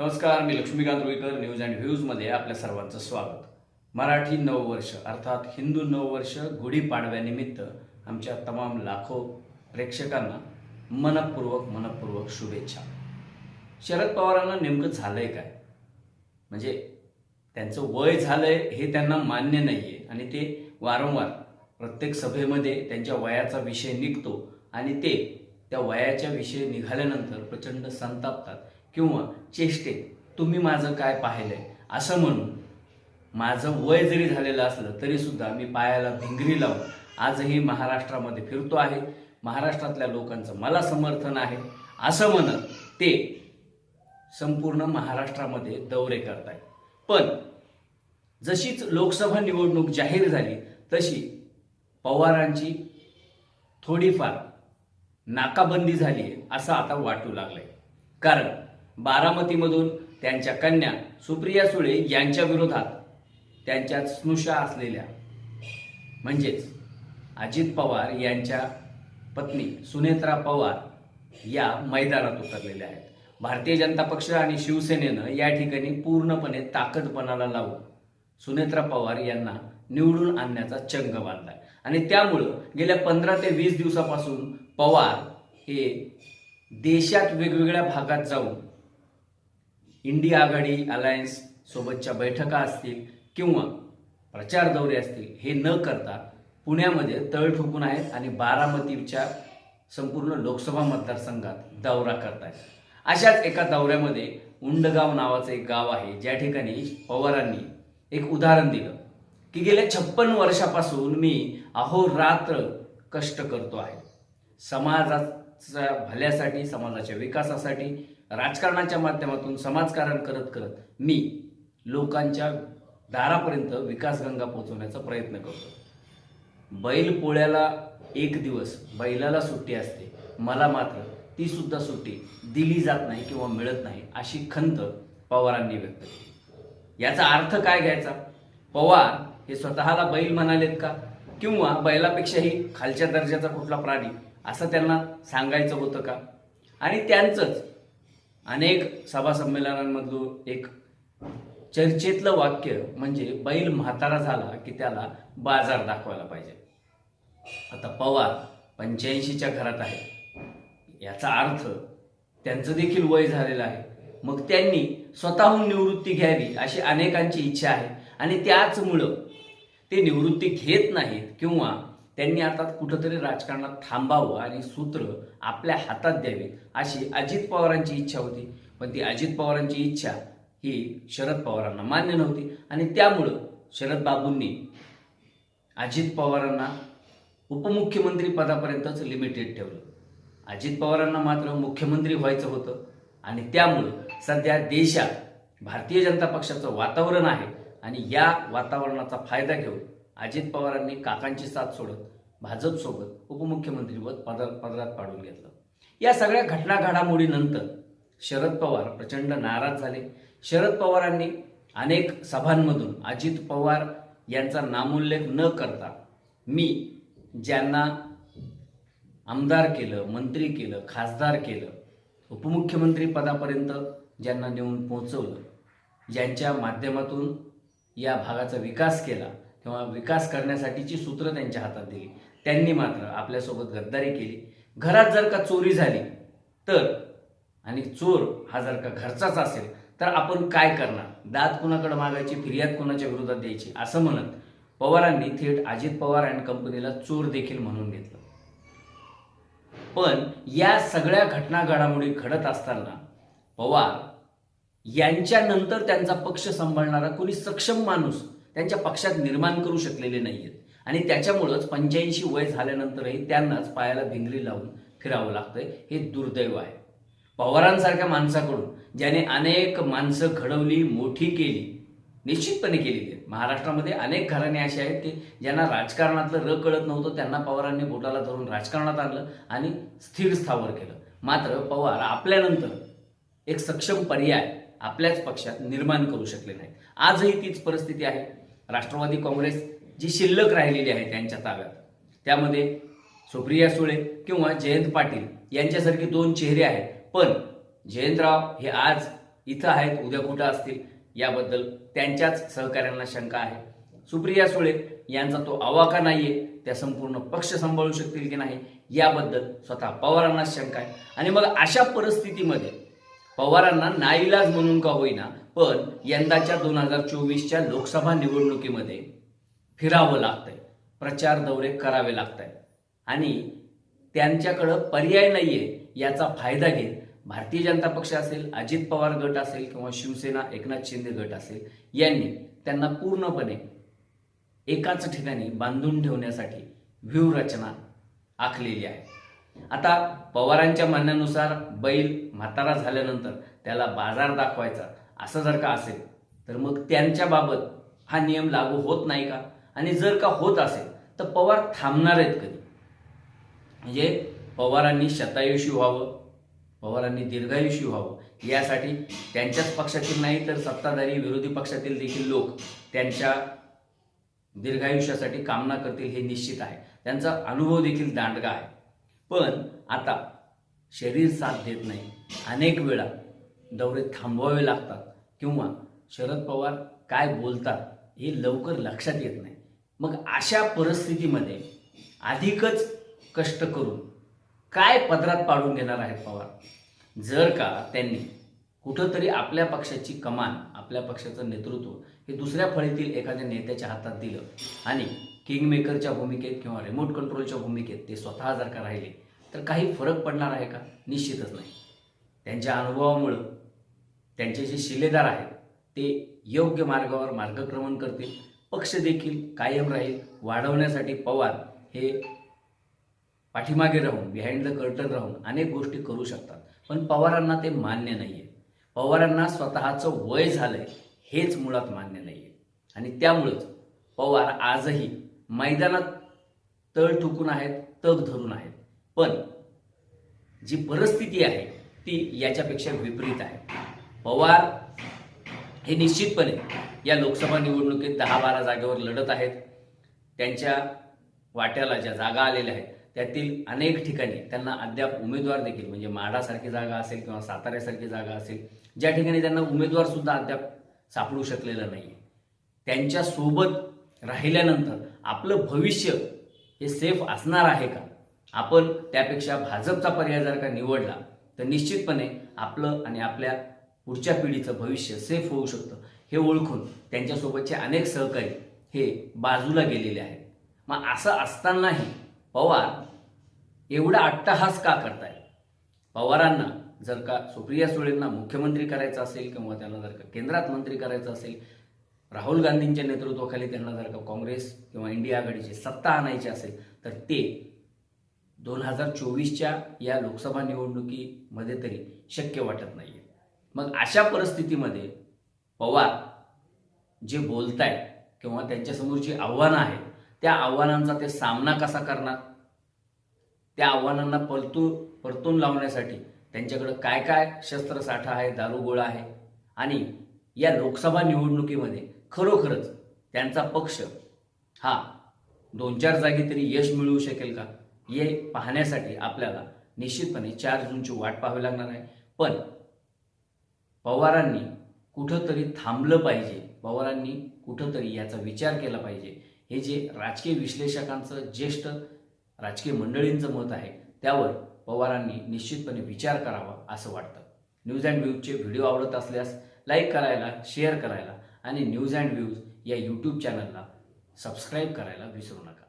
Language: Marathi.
नमस्कार मी लक्ष्मीकांत रुईकर न्यूज अँड व्ह्यूजमध्ये आपल्या सर्वांचं स्वागत. मराठी नववर्ष अर्थात हिंदू नववर्ष गुढीपाडव्यानिमित्त आमच्या तमाम लाखो प्रेक्षकांना मनपूर्वक मनपूर्वक शुभेच्छा. शरद पवारांना नेमकं झालंय काय? म्हणजे त्यांचं वय झालंय हे त्यांना मान्य नाही आहे आणि ते वारंवार प्रत्येक सभेमध्ये त्यांच्या वयाचा विषय निघतो आणि ते त्या वयाच्या विषय निघाल्यानंतर प्रचंड संतापतात. किंवा चेष्टे तुम्ही माझं काय पाहिलंय? असं म्हणून माझं वय जरी झालेलं असलं तरी सुद्धा मी पायाला भिंगरी लावून आजही महाराष्ट्रामध्ये फिरतो आहे. महाराष्ट्रातल्या लोकांचं मला समर्थन आहे. असं म्हणत ते संपूर्ण महाराष्ट्रामध्ये दौरे करतायत. पण जशीच लोकसभा निवडणूक जाहीर झाली तशी पवारांची थोडीफार नाकाबंदी झाली आहे असं आता वाटू लागलंय. कारण बारामतीमधून त्यांच्या कन्या सुप्रिया सुळे यांच्या विरोधात त्यांच्यात स्नुषा असलेल्या म्हणजेच अजित पवार यांच्या पत्नी सुनेत्रा पवार या मैदानात उतरलेल्या आहेत. भारतीय जनता पक्ष आणि शिवसेनेनं या ठिकाणी पूर्णपणे ताकदपणाला लावून सुनेत्रा पवार यांना निवडून आणण्याचा चंग बांधला आणि त्यामुळं गेल्या पंधरा ते वीस दिवसापासून पवार हे देशात वेगवेगळ्या भागात जाऊन इंडिया आघाडी अलायन्स सोबतच्या बैठका असतील किंवा प्रचार दौरे असतील हे न करता पुण्यामध्ये तळ ठोकून आहेत आणि बारामतीच्या संपूर्ण लोकसभा मतदारसंघात दौरा करतायत. अशाच एका दौऱ्यामध्ये उंडगाव नावाचं एक गाव आहे ज्या ठिकाणी पवारांनी एक उदाहरण दिलं की गेल्या छप्पन वर्षापासून मी अहोरात्र कष्ट करतो आहे. समाजाच्या भल्यासाठी समाजाच्या विकासासाठी राजकारणाच्या माध्यमातून समाजकारण करत करत मी लोकांच्या दारापर्यंत विकासगंगा पोहोचवण्याचा प्रयत्न करतो. बैल पोळ्याला एक दिवस बैलाला सुट्टी असते. मला मात्र ती सुद्धा सुट्टी दिली जात नाही किंवा मिळत नाही अशी खंत पवारांनी व्यक्त केली. याचा अर्थ काय घ्यायचा? पवार हे स्वतःला बैल म्हणालेत का? किंवा बैलापेक्षाही खालच्या दर्जाचा कुठला प्राणी? असं त्यांना सांगायचं होतं का? आणि त्यांचंच अनेक सभासंमेलनांमधलं एक चर्चेतलं वाक्य म्हणजे बैल म्हातारा झाला की त्याला बाजार दाखवायला पाहिजे. आता पवार पंच्याऐंशीच्या घरात आहे. याचा अर्थ त्यांचं देखील वय झालेलं आहे. मग त्यांनी स्वतःहून निवृत्ती घ्यावी अशी अनेकांची इच्छा आहे. आणि त्याचमुळं ते निवृत्ती घेत नाहीत किंवा त्यांनी आता कुठंतरी राजकारणात थांबावं आणि सूत्र आपल्या हातात द्यावी अशी अजित पवारांची इच्छा होती. पण ती अजित पवारांची इच्छा ही शरद पवारांना मान्य नव्हती. आणि त्यामुळं शरद बाबूंनी अजित पवारांना उपमुख्यमंत्री पदापर्यंतच लिमिटेड ठेवलं. अजित पवारांना मात्र मुख्यमंत्री व्हायचं होतं. आणि त्यामुळं सध्या देशात भारतीय जनता पक्षाचं वातावरण आहे. आणि या वातावरणाचा फायदा घेऊन अजित पवारांनी काकांची साथ सोडत भाजपसोबत उपमुख्यमंत्रीपद पदर पदरात पाडून घेतलं. या सगळ्या घटना घडामोडीनंतर शरद पवार प्रचंड नाराज झाले. शरद पवारांनी अनेक सभांमधून अजित पवार यांचा नामोल्लेख न करता मी ज्यांना आमदार केलं मंत्री केलं खासदार केलं उपमुख्यमंत्री पदापर्यंत ज्यांना नेऊन पोहोचवलं ज्यांच्या माध्यमातून या भागाचा विकास केला तेव्हा विकास करण्यासाठीची सूत्र त्यांच्या हातात दिली. त्यांनी मात्र आपल्यासोबत गद्दारी केली. घरात जर का चोरी झाली तर आणि चोर हा जर का घरचाच असेल तर आपण काय करणार? दात कुणाकडे मागायची फिर्याद कुणाच्या विरोधात द्यायची? असं म्हणत पवारांनी थेट अजित पवार अँड कंपनीला चोर देखील म्हणून घेतलं. पण या सगळ्या घटना घडामोडी घडत असताना पवार यांच्यानंतर त्यांचा पक्ष सांभाळणारा कोणी सक्षम माणूस त्यांच्या पक्षात निर्माण करू शकलेले नाही आहेत आणि त्याच्यामुळंच पंच्याऐंशी वय झाल्यानंतरही त्यांनाच पायाला भिंगरी लावून फिरावं लागतंय. हे दुर्दैव आहे. पवारांसारख्या माणसाकडून ज्याने अनेक माणसं घडवली मोठी केली निश्चितपणे केलेली आहेत. महाराष्ट्रामध्ये अनेक घराणे असे आहेत की ज्यांना राजकारणातलं र कळत नव्हतं त्यांना पवारांनी बोटाला धरून राजकारणात आणलं आणि स्थिर स्थावर केलं. मात्र पवार आपल्यानंतर एक सक्षम पर्याय आपल्याच पक्षात निर्माण करू शकले नाहीत. आजही तीच परिस्थिती आहे. राष्ट्रवादी काँग्रेस जी शिल्लक राहिलेली आहे त्यांच्या ताब्यात. त्यामध्ये सुप्रिया सुळे किंवा जयंत पाटील यांच्यासारखे दोन चेहरे आहेत. पण जयंतराव हे आज इथं आहेत उद्या कुठं असतील याबद्दल त्यांच्याच सहकाऱ्यांना शंका आहे. सुप्रिया सुळे यांचा तो आवाका नाहीये त्या संपूर्ण पक्ष सांभाळू शकतील की नाही याबद्दल स्वतः पवारांना शंका आहे. आणि मग अशा परिस्थितीमध्ये पवारांना नाईलाज म्हणून का होईना पण यंदाच्या दोन हजार चोवीसच्या लोकसभा निवडणुकीमध्ये फिरावं लागतंय प्रचार दौरे करावे लागत आहेत आणि त्यांच्याकडं पर्याय नाहीये याचा फायदा घेत भारतीय जनता पक्ष असेल अजित पवार गट असेल किंवा शिवसेना एकनाथ शिंदे गट असेल यांनी त्यांना पूर्णपणे एकाच ठिकाणी बांधून ठेवण्यासाठी व्यूहरचना आखलेली आहे. आता पवारांच्या म्हणण्यानुसार बैल म्हातारा झाल्यानंतर त्याला बाजार दाखवायचा असं जर का असेल तर मग त्यांच्याबाबत हा नियम लागू होत नाही का? आणि जर का होत असेल तर पवार थांबणार आहेत कधी? म्हणजे पवारांनी शतायुषी व्हावं पवारांनी दीर्घायुषी व्हावं यासाठी त्यांच्याच पक्षातील नाही तर सत्ताधारी विरोधी पक्षातील देखील लोक त्यांच्या दीर्घायुष्यासाठी कामना करतील हे निश्चित आहे. त्यांचा अनुभव देखील दांडगा आहे. पण आता शरीर साथ देत नाही. अनेक वेळा दौरे थांबवावे लागतात किंवा शरद पवार काय बोलतात हे लवकर लक्षात येत नाही. मग अशा परिस्थितीमध्ये अधिकच कष्ट करून काय पदरात पाडून घेणार आहेत पवार? जर का त्यांनी कुठंतरी आपल्या पक्षाची कमान आपल्या पक्षाचं नेतृत्व हे दुसऱ्या फळीतील एखाद्या नेत्याच्या हातात दिलं आणि किंगमेकरच्या भूमिकेत किंवा रिमोट कंट्रोलच्या भूमिकेत ते स्वतः जर का राहिले तर काही फरक पडणार आहे का? निश्चितच नाही. त्यांच्या अनुभवामुळं त्यांचे जे शिलेदार आहेत ते योग्य मार्गावर मार्गक्रमण करतील पक्ष देखील कायम राहील वाढवण्यासाठी पवार हे पाठीमागे राहून बिहाइंड द कर्टन राहून अनेक गोष्टी करू शकतात. पण पवारांना ते मान्य नाही आहे पवारांना स्वतःचं वय झालंय हेच मुळात मान्य नाही आहे आणि त्यामुळंच पवार आजही मैदानात तळ ठुकून आहेत तग धरून आहेत. पण जी परिस्थिती आहे ती याच्यापेक्षा विपरीत आहे. पवार हे निश्चितपणे या लोकसभा निवडणुकीत दहा बारा जागेवर लढत आहेत. त्यांच्या वाट्याला ज्या जागा आलेल्या आहेत त्यातील अनेक ठिकाणी त्यांना अद्याप उमेदवार देखील म्हणजे माढासारखी जागा असेल किंवा साताऱ्यासारखी जागा असेल ज्या ठिकाणी त्यांना उमेदवार सुद्धा अद्याप सापडू शकलेलं नाही त्यांच्यासोबत राहिल्यानंतर आपलं भविष्य हे सेफ असणार आहे का? आपण त्यापेक्षा भाजपचा पर्याय जर का निवडला तर निश्चितपणे आपलं आणि आपल्या पुढच्या पिढीचं भविष्य सेफ होऊ शकतं. हे ओळखून त्यांच्यासोबतचे अनेक सहकारी हे बाजूला गेलेले आहेत. मग असं असतानाही पवार एवढा अट्टहास का करताय पवारांना जर का सुप्रिया सुळेंना मुख्यमंत्री करायचं असेल किंवा त्यांना जर का केंद्रात मंत्री करायचं असेल राहुल गांधींच्या नेतृत्वाखाली त्यांना जर का काँग्रेस किंवा इंडिया आघाडीची सत्ता आणायची असेल तर ते दोन हजार चोवीसच्या या लोकसभा निवडणुकीमध्ये तरी शक्य वाटत नाही मग अशा परिस्थितीमध्ये पवार जे बोलतायत किंवा त्यांच्यासमोर जी आव्हानं आहेत त्या आव्हानांचा ते सामना कसा करणार? त्या आव्हानांना परतू परतून लावण्यासाठी त्यांच्याकडं काय काय शस्त्रसाठा आहे दारुगोळा आहे? आणि या लोकसभा निवडणुकीमध्ये खरोखरच त्यांचा पक्ष हा दोन चार जागी तरी यश मिळवू शकेल का? हे पाहण्यासाठी आपल्याला निश्चितपणे चार जूनची वाट पाहावी लागणार आहे. पण पवारांनी कुठंतरी थांबलं पाहिजे. पवारांनी कुठंतरी याचा विचार केला पाहिजे. हे जे राजकीय विश्लेषकांचं ज्येष्ठ राजकीय मंडळींचं मत आहे त्यावर पवारांनी निश्चितपणे विचार करावा असं वाटतं. न्यूज अँड व्ह्यूजचे व्हिडिओ आवडत असल्यास लाईक करायला शेअर करायला आणि न्यूज अँड व्ह्यूज या यूट्यूब चॅनलला सबस्क्राईब करायला विसरू नका.